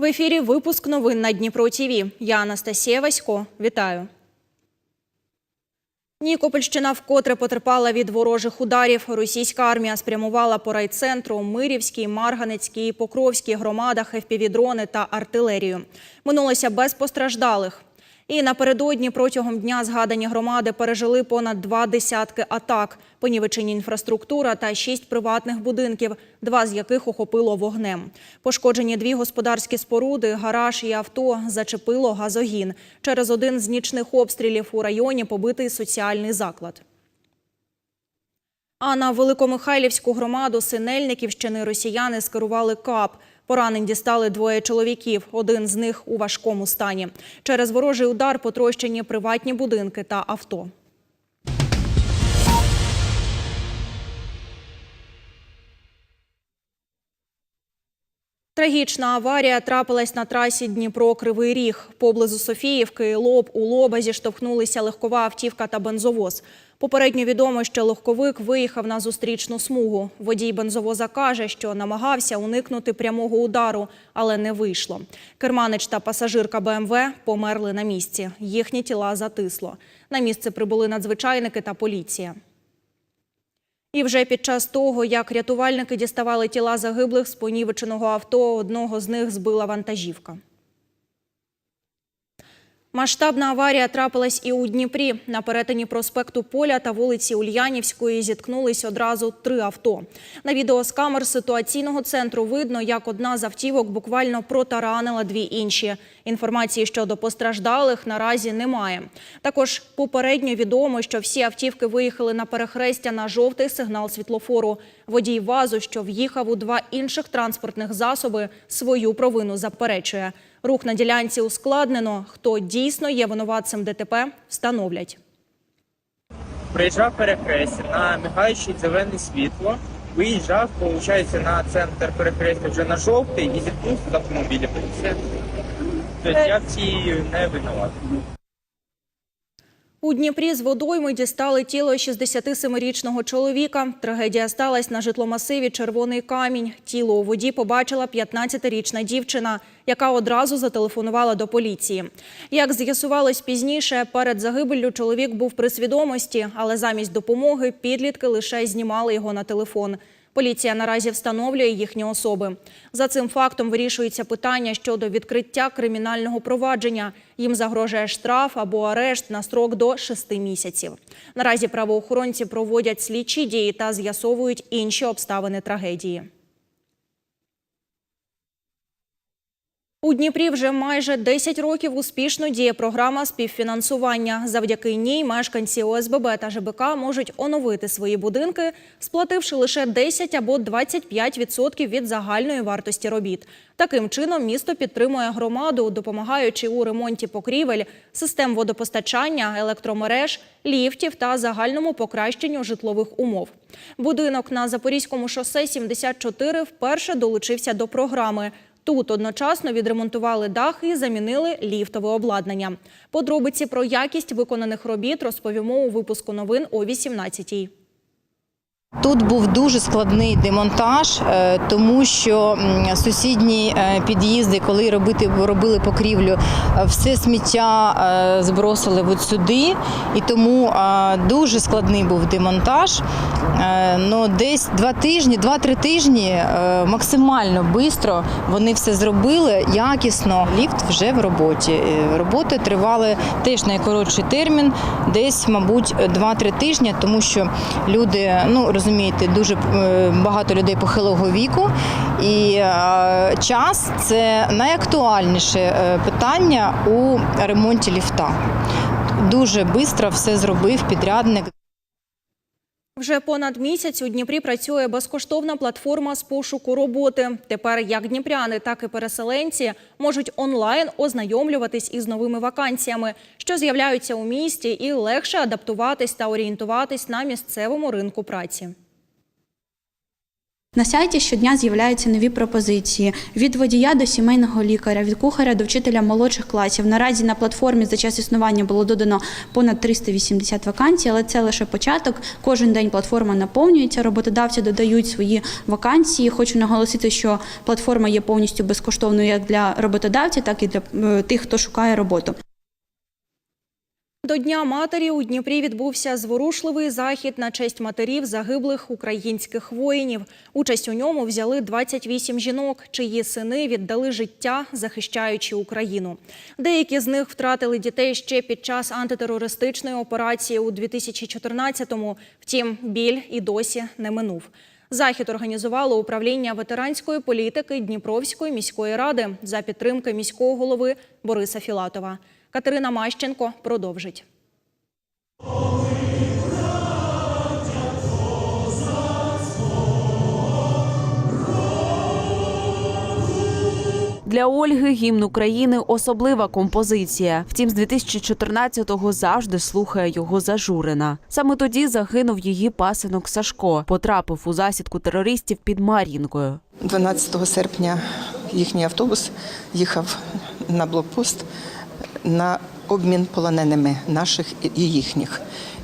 В ефірі випуск новин на Дніпро ТІВІ. Я Анастасія Васько. Вітаю. Нікопольщина вкотре потерпала від ворожих ударів. Російська армія спрямувала по райцентру, Мирівській, Марганецькій Покровській громадах ФПВ-дрони та артилерію. Минулося без постраждалих. І напередодні протягом дня згадані громади пережили понад два десятки атак, понівечені інфраструктура та шість приватних будинків, два з яких охопило вогнем. Пошкоджені дві господарські споруди, гараж і авто зачепило газогін. Через один з нічних обстрілів у районі побитий соціальний заклад. А на Великомихайлівську громаду Синельниківщини росіяни скерували КАП. Поранень дістали двоє чоловіків, один з них у важкому стані. Через ворожий удар потрощені приватні будинки та авто. Трагічна аварія трапилась на трасі Дніпро-Кривий Ріг. Поблизу Софіївки лоб у лоба зіштовхнулися легкова автівка та бензовоз. Попередньо відомо, що легковик виїхав на зустрічну смугу. Водій бензовоза каже, що намагався уникнути прямого удару, але не вийшло. Керманич та пасажирка БМВ померли на місці. Їхні тіла затисло. На місце прибули надзвичайники та поліція. І вже під час того, як рятувальники діставали тіла загиблих з понівеченого авто, одного з них збила вантажівка. Масштабна аварія трапилась і у Дніпрі. На перетині проспекту Поля та вулиці Ульянівської зіткнулись одразу три авто. На відео з камер ситуаційного центру видно, як одна з автівок буквально протаранила дві інші. Інформації щодо постраждалих наразі немає. Також попередньо відомо, що всі автівки виїхали на перехрестя на жовтий сигнал світлофору. Водій ВАЗу, що в'їхав у два інших транспортних засоби, свою провину заперечує. Рух на ділянці ускладнено. Хто дійсно є винуватцем ДТП, встановлять. Приїжджав перехрестя на мигаюче зелене світло, виїжджав, виходить, на центр перехрестя вже на жовтий і зіткнувся з автомобілем. Тобто я в цій не винуватий. У Дніпрі з водойми дістали тіло 67-річного чоловіка. Трагедія сталася на житломасиві Червоний камінь. Тіло у воді побачила 15-річна дівчина, яка одразу зателефонувала до поліції. Як з'ясувалось пізніше, перед загибеллю чоловік був при свідомості, але замість допомоги підлітки лише знімали його на телефон. Поліція наразі встановлює їхні особи. За цим фактом вирішується питання щодо відкриття кримінального провадження. Їм загрожує штраф або арешт на строк до 6 місяців. Наразі правоохоронці проводять слідчі дії та з'ясовують інші обставини трагедії. У Дніпрі вже майже 10 років успішно діє програма співфінансування. Завдяки ній мешканці ОСББ та ЖБК можуть оновити свої будинки, сплативши лише 10 або 25% від загальної вартості робіт. Таким чином місто підтримує громаду, допомагаючи у ремонті покрівель, систем водопостачання, електромереж, ліфтів та загальному покращенню житлових умов. Будинок на Запорізькому шосе 74 вперше долучився до програми. Тут одночасно відремонтували дах і замінили ліфтове обладнання. Подробиці про якість виконаних робіт розповімо у випуску новин о 18-й. Тут був дуже складний демонтаж, е, тому що сусідні е, під'їзди, коли робити робили покрівлю, е, все сміття збросили от сюди, і тому дуже складний був демонтаж. Ну, десь два тижні, два-три тижні максимально швидко вони все зробили якісно. Ліфт вже в роботі. Роботи тривали теж найкоротший термін, десь, мабуть, 2-3 тижні, тому що люди, ну розумієте, дуже е, багато людей похилого віку, і е, час це найактуальніше е, питання у ремонті ліфта. Дуже швидко все зробив підрядник. Вже понад місяць у Дніпрі працює безкоштовна платформа з пошуку роботи. Тепер як дніпряни, так і переселенці можуть онлайн ознайомлюватись із новими вакансіями, що з'являються у місті, і легше адаптуватись та орієнтуватись на місцевому ринку праці. На сайті щодня з'являються нові пропозиції від водія до сімейного лікаря, від кухаря до вчителя молодших класів. Наразі на платформі за час існування було додано понад 380 вакансій, але це лише початок. Кожен день платформа наповнюється. Роботодавці додають свої вакансії. Хочу наголосити, що платформа є повністю безкоштовною як для роботодавців, так і для е, тих, хто шукає роботу. До Дня матері у Дніпрі відбувся зворушливий захід на честь матерів загиблих українських воїнів. Участь у ньому взяли 28 жінок, чиї сини віддали життя, захищаючи Україну. Деякі з них втратили дітей ще під час антитерористичної операції у 2014-му. Втім, біль і досі не минув. Захід організувало управління ветеранської політики Дніпровської міської ради за підтримки міського голови Бориса Філатова. Катерина Мащенко продовжить. Для Ольги гімн України особлива композиція. Втім, з 2014-го завжди слухає його зажурена. Саме тоді загинув її пасинок Сашко. Потрапив у засідку терористів під Мар'їнкою. 12 серпня їхній автобус їхав на блокпост на обмін полоненими наших і їхніх.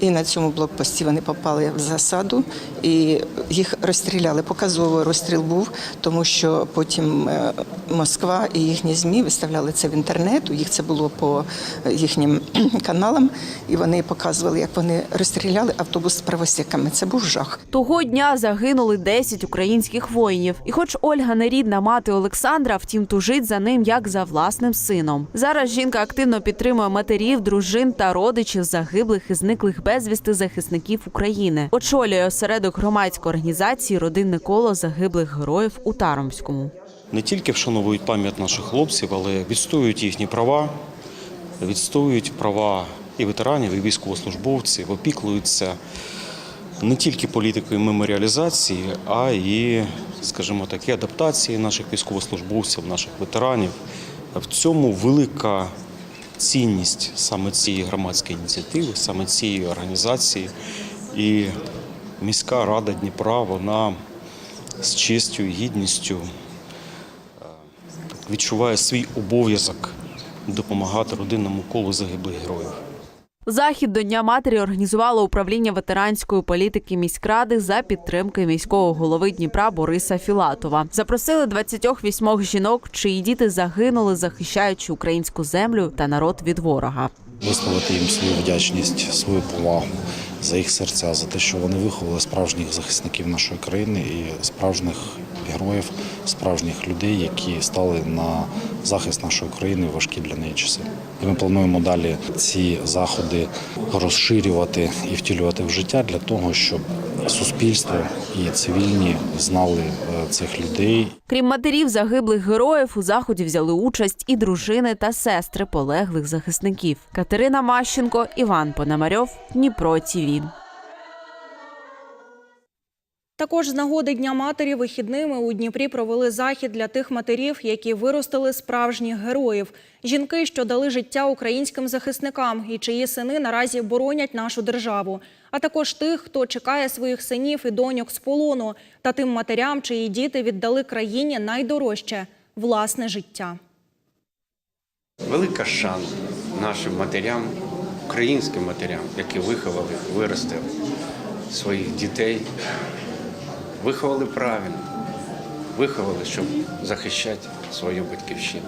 І на цьому блокпості вони попали в засаду і їх розстріляли. Показовий розстріл був, тому що потім е, Москва і їхні ЗМІ виставляли це в інтернет. Їх це було по їхнім каналам, і вони показували, як вони розстріляли автобус з правосіками. Це був жах. Того дня загинули 10 українських воїнів. І хоч Ольга не рідна мати Олександра, втім тужить за ним як за власним сином. Зараз жінка активно підтримує матерів, дружин та родичів загиблих і зниклих безвісти захисників України. Очолює осередок громадської організації Родинне коло загиблих героїв у Таромському. не тільки вшановують пам'ять наших хлопців, але відстоюють їхні права, відстоюють права і ветеранів, і військовослужбовців, опіклуються не тільки політикою меморіалізації, а і, скажімо так, і адаптації наших військовослужбовців, наших ветеранів. В цьому велика цінність саме цієї громадської ініціативи, саме цієї організації. І міська рада Дніпра, вона з честю і гідністю відчуває свій обов'язок допомагати родинному колу загиблих героїв. Захід до Дня матері організувало управління ветеранської політики міськради за підтримки міського голови Дніпра Бориса Філатова. Запросили 28 жінок, чиї діти загинули, захищаючи українську землю та народ від ворога. висловити їм свою вдячність, свою повагу за їх серця, за те, що вони виховали справжніх захисників нашої країни і справжніх героїв, справжніх людей, які стали на захист нашої країни важкі для неї часи. І ми плануємо далі ці заходи розширювати і втілювати в життя для того, щоб суспільство і цивільні знали е, цих людей Крім матерів загиблих героїв, у заході взяли участь і дружини та сестри полеглих захисників. Катерина Мащенко, Іван Пономарьов, Дніпро ТІВІ. Також з нагоди Дня матері вихідними у Дніпрі провели захід для тих матерів, які виростили справжніх героїв. Жінки, що дали життя українським захисникам і чиї сини наразі боронять нашу державу. А також тих, хто чекає своїх синів і доньок з полону, та тим матерям, чиї діти віддали країні найдорожче власне життя. Велика шана нашим матерям, українським матерям, які виховали, виростили своїх дітей, виховали правильно, виховали, щоб захищати свою батьківщину.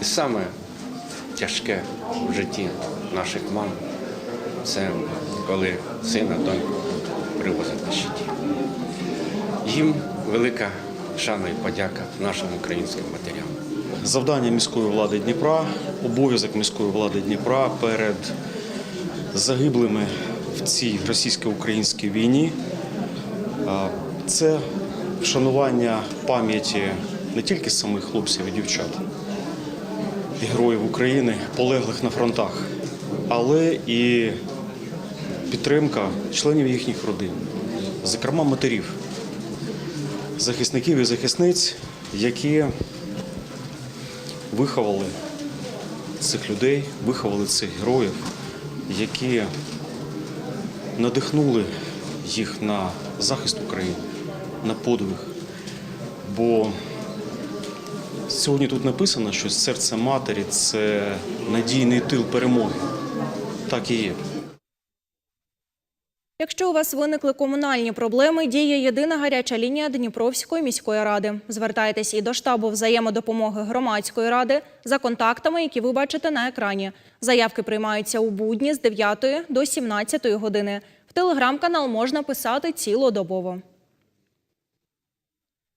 І саме тяжке в житті наших мам це коли сина, доньку привозять на щиті. Їм велика шана і подяка нашим українським матерям. Завдання міської влади Дніпра, обов'язок міської влади Дніпра перед загиблими в цій російсько-українській війні це вшанування пам'яті не тільки самих хлопців і дівчат, і героїв України, полеглих на фронтах, але і підтримка членів їхніх родин, зокрема матерів, захисників і захисниць, які виховали цих людей, виховали цих героїв, які надихнули їх на захист України, на подвиг, бо сьогодні тут написано, що серце матері це надійний тил перемоги. Так і є. Якщо у вас виникли комунальні проблеми, діє єдина гаряча лінія Дніпровської міської ради. Звертайтесь і до штабу взаємодопомоги громадської ради за контактами, які ви бачите на екрані. Заявки приймаються у будні з 9 до 17 години. В телеграм-канал можна писати цілодобово.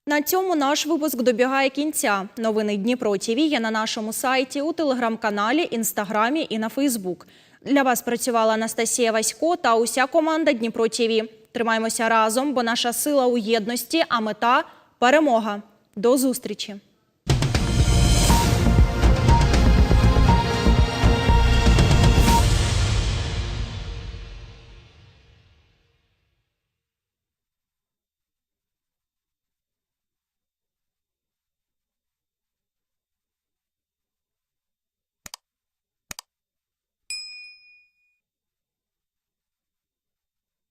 На цьому наш випуск добігає кінця. Новини Дніпро ТІВІ є на нашому сайті, у телеграм-каналі, інстаграмі і на Фейсбук. Для вас працювала Анастасія Васько та уся команда Дніпро ТІВІ. Тримаємося разом, бо наша сила у єдності, а мета перемога. До зустрічі!